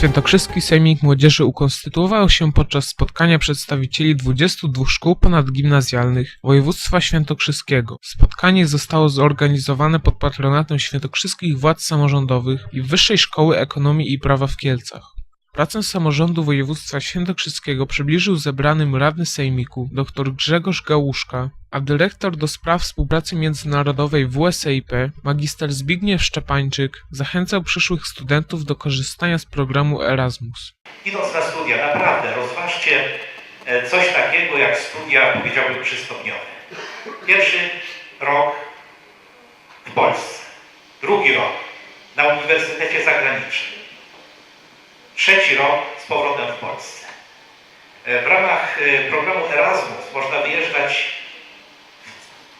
Świętokrzyski Sejmik Młodzieży ukonstytuował się podczas spotkania przedstawicieli 22 szkół ponadgimnazjalnych województwa świętokrzyskiego. Spotkanie zostało zorganizowane pod patronatem świętokrzyskich władz samorządowych i Wyższej Szkoły Ekonomii i Prawa w Kielcach. Pracę samorządu województwa świętokrzyskiego przybliżył zebranym radny sejmiku dr Grzegorz Gałuszka, a dyrektor do spraw współpracy międzynarodowej WSEIP, magister Zbigniew Szczepańczyk, zachęcał przyszłych studentów do korzystania z programu Erasmus. Idąc na studia, naprawdę rozważcie e, coś takiego jak studia, powiedziałbym, trzystopniowe. Pierwszy rok w Polsce, drugi rok na Uniwersytecie Zagranicznym, trzeci rok z powrotem w Polsce. E, W ramach e, programu Erasmus można wyjeżdżać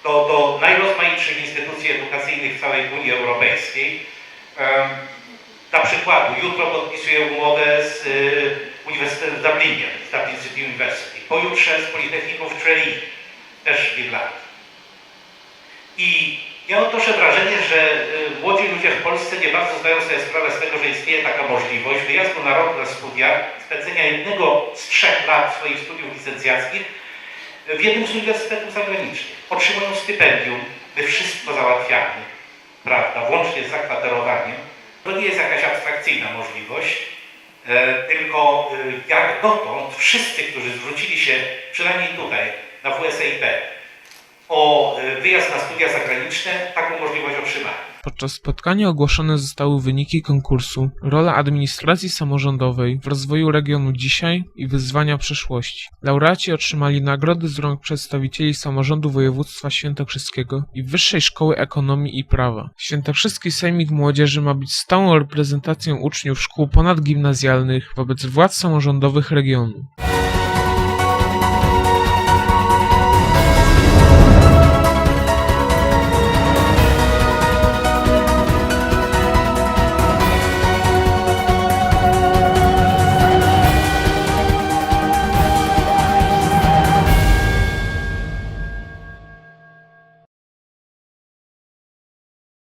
do, najrozmaitszych instytucji edukacyjnych w całej Unii Europejskiej. Dla przykładu, jutro podpisuję umowę z y, Uniwersytetem w Dublinie, z Dublin City University. Pojutrze z Politechniką w Trelli, też w Irlandii. I ja odnoszę wrażenie, że y, młodzi ludzie w Polsce nie bardzo zdają sobie sprawę z tego, że istnieje taka możliwość wyjazdu na rok na studia, spędzenia jednego z trzech lat swoich studiów licencjackich w jednym z uniwersytetów zagranicznych. Otrzymują stypendium, my wszystko załatwiamy, prawda, włącznie z zakwaterowaniem. To nie jest jakaś abstrakcyjna możliwość, e, tylko e, jak dotąd wszyscy, którzy zwrócili się, przynajmniej tutaj, na WSIP, wyjazd na studia zagraniczne, taką możliwość otrzymali. Podczas spotkania ogłoszone zostały wyniki konkursu, rola administracji samorządowej w rozwoju regionu dzisiaj i wyzwania przyszłości. Laureaci otrzymali nagrody z rąk przedstawicieli samorządu województwa świętokrzyskiego i Wyższej Szkoły Ekonomii i Prawa. Świętokrzyski Sejmik Młodzieży ma być stałą reprezentacją uczniów szkół ponadgimnazjalnych wobec władz samorządowych regionu.